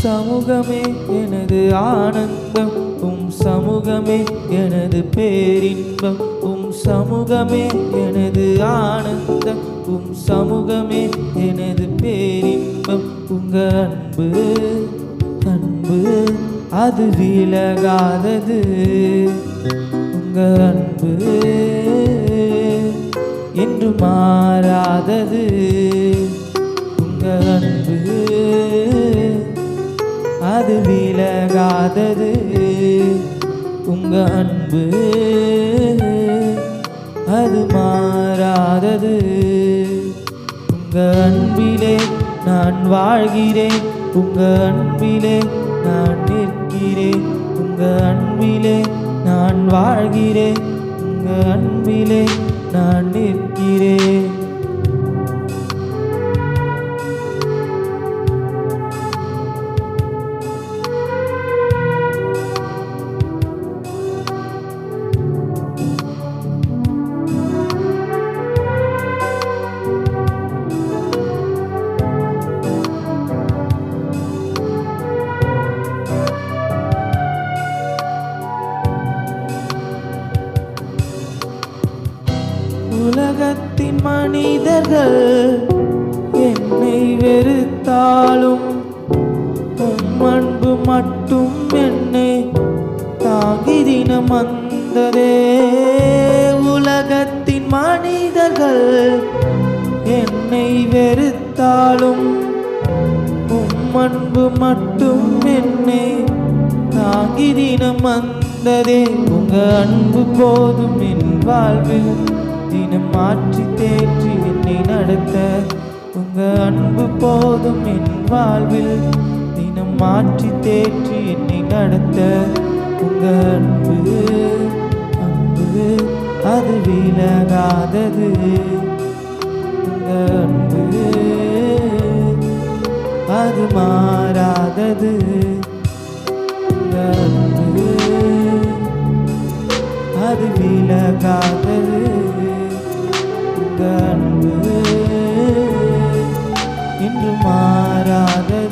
சமூகமே எனது ஆனந்தம். உம் சமூகமே எனது பேரின்பம். உம் சமூகமே எனது ஆனந்தம். உம் சமூகமே எனது பேரின்பம். உங்கள் அன்பு அன்பு அது விலகாதது. உங்கள் அன்பு என்று மாறாதது. விலகாதது உங்க அன்பு. அது மாறாதது உங்க அன்பிலே நான் வாழ்கிறேன். உங்க அன்பிலே நான் நிற்கிறேன். உங்க அன்பிலே நான் வாழ்கிறேன். உங்க அன்பிலே நான் நிற்கிறேன். உலகத்தின் மனிதர்கள் என்னை வெறுத்தாலும் அன்பு மட்டும் என்னை தாங்கி தினம் வந்ததே. உலகத்தின் மனிதர்கள் என்னை வெறுத்தாலும் அன்பு மட்டும் என்னை தாங்கி தினம் வந்ததே. உங்க அன்பு போதும் என் வாழ்வில். தினம் மாற்றி தேற்றி என்னை நடத்த. உங்க அன்பு போதும் என் வாழ்வில். தினம் மாற்றி தேற்றி என்னை நடத்த. உங்க அன்பு அன்பு அது விலகாதது. விலகாதது உங்க அன்பு இன்று மாறாதது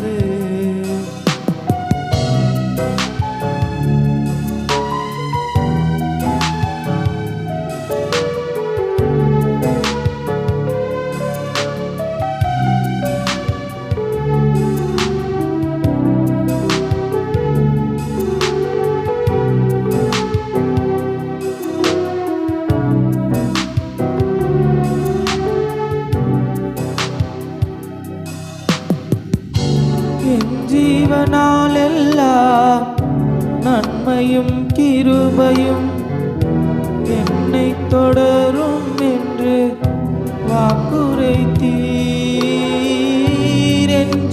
நன்மையும் கிருபையும் என்னை தொடரும் என்று வாக்குரைத்தீரன்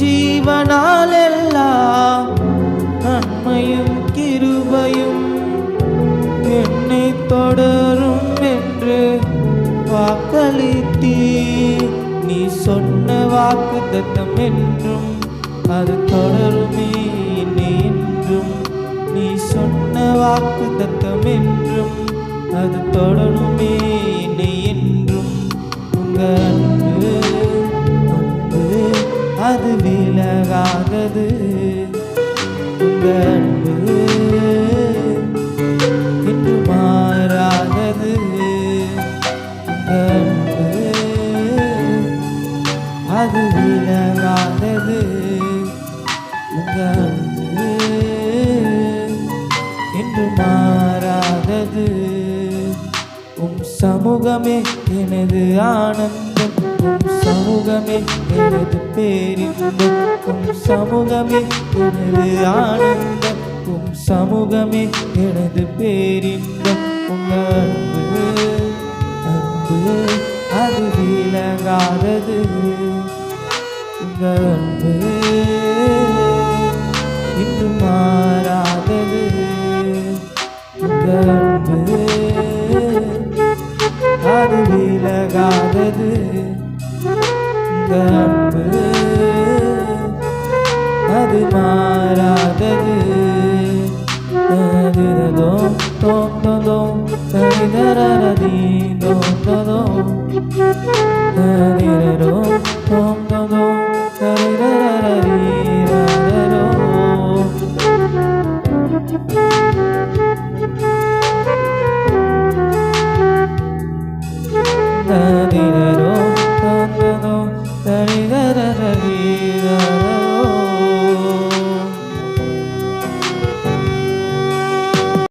ஜீவனால் எல்லாம் நன்மையும் கிருபையும் என்னை தொடரும் என்று வாக்களித்தீ நீ சொன்ன வாக்கு தத்தம் என்றும் அது தொடருமே. நீ சொன்ன வாக்கு தத்தம் என்றும் அது தொடருமே என்னை என்றும். உங்க அன்பு அன்பு அது விலகாதது. உங்க அன்பு என்று மாறாதது. உங்க அன்பு அது விலகாதது. உங்க உம் சமூகமே எனது ஆனந்தம். உம் சமூகமே எனது பேரின்பம். உம் சமூகமே எனது ஆனந்தம். உம் சமூகமே எனது பேரின்பம். உங்கள் அன்பு அன்பு அது விலகாதது. உங்கள் அன்பு அது விலகாதது உங்க அன்பு அது மாறாதது. தரிதோ தோந்ததோ தரிதரதி தோந்ததோ